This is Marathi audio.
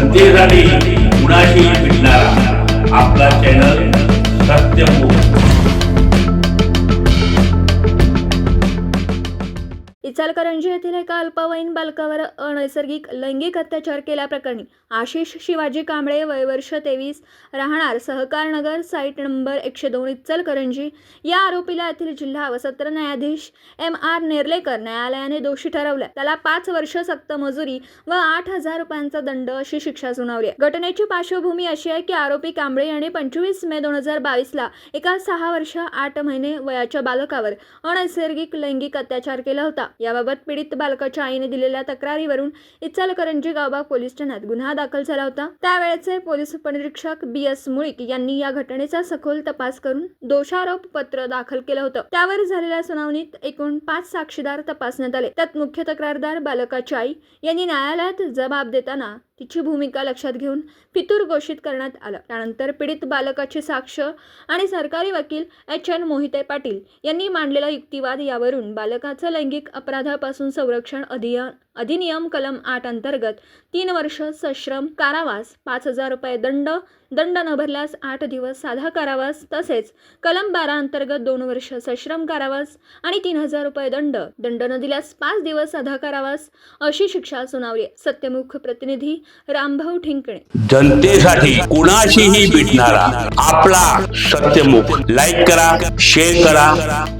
जनतेसाठी कुणाशी भेटणारा इचलकरंजी येथील एका अल्पवयीन बालकावर अनैसर्गिक लैंगिक अत्याचार केल्याप्रकरणी आशिष शिवाजी कांबळे वयवर्ष तेवीस राहणार सहकारनगर साईट नंबर एकशे दोन इचलकरंजी या आरोपीला येथील जिल्हा व सत्र न्यायाधीश एम आर नेर्लेकर न्यायालयाने दोषी ठरवलं त्याला पाच वर्ष सक्त मजुरी व आठ हजार रुपयांचा दंड अशी शिक्षा सुनावली आहे. घटनेची पार्श्वभूमी अशी आहे की आरोपी कांबळे यांनी पंचवीस मे दोन हजार बावीसला एका सहा वर्ष आठ महिने वयाच्या बालकावर अनैसर्गिक लैंगिक अत्याचार केला होता याबाबत पीडित बालकाच्या आईने दिलेल्या तक्रारीवरून इचलकरंजी गावबाग पोलीस ठाण्यात गुन्हा दाखल झाला होता. त्यावेळेचे पोलीस उपनिरीक्षक बी एस मुळीक यांनी या घटनेचा सखोल तपास करून दोषारोप पत्र दाखल केलं होतं. त्यावर झालेल्या सुनावणीत एकूण पाच साक्षीदार तपासण्यात आले. त्यात मुख्य तक्रारदार बालकाची आई यांनी न्यायालयात जबाब देताना तिची भूमिका लक्षात घेऊन फितूर घोषित करण्यात आलं. त्यानंतर पीडित बालकाची साक्ष आणि सरकारी वकील एच. एन. मोहिते पाटील यांनी मांडलेला युक्तिवाद यावरून बालकाचं लैंगिक अपराधापासून संरक्षण अधिया अधिनियम कलम आठ अंतर्गत तीन वर्ष सश्रम कारावास पाच हजार रुपये दंड दंड न भरल्यास आठ दिवस साधा कारावास तसेच कलम बारा अंतर्गत दोन वर्ष सश्रम कारावास आणि तीन हजार रुपये दंड दंड न दिल्यास पाच दिवस साधा कारावास अशी शिक्षा सुनावली आहे. सत्यमुख प्रतिनिधी रामभाऊ ठिंकणे. जनतेसाठी कुणाशीही भेटणारा आपला सत्यमुख. लाईक करा शेअर करा.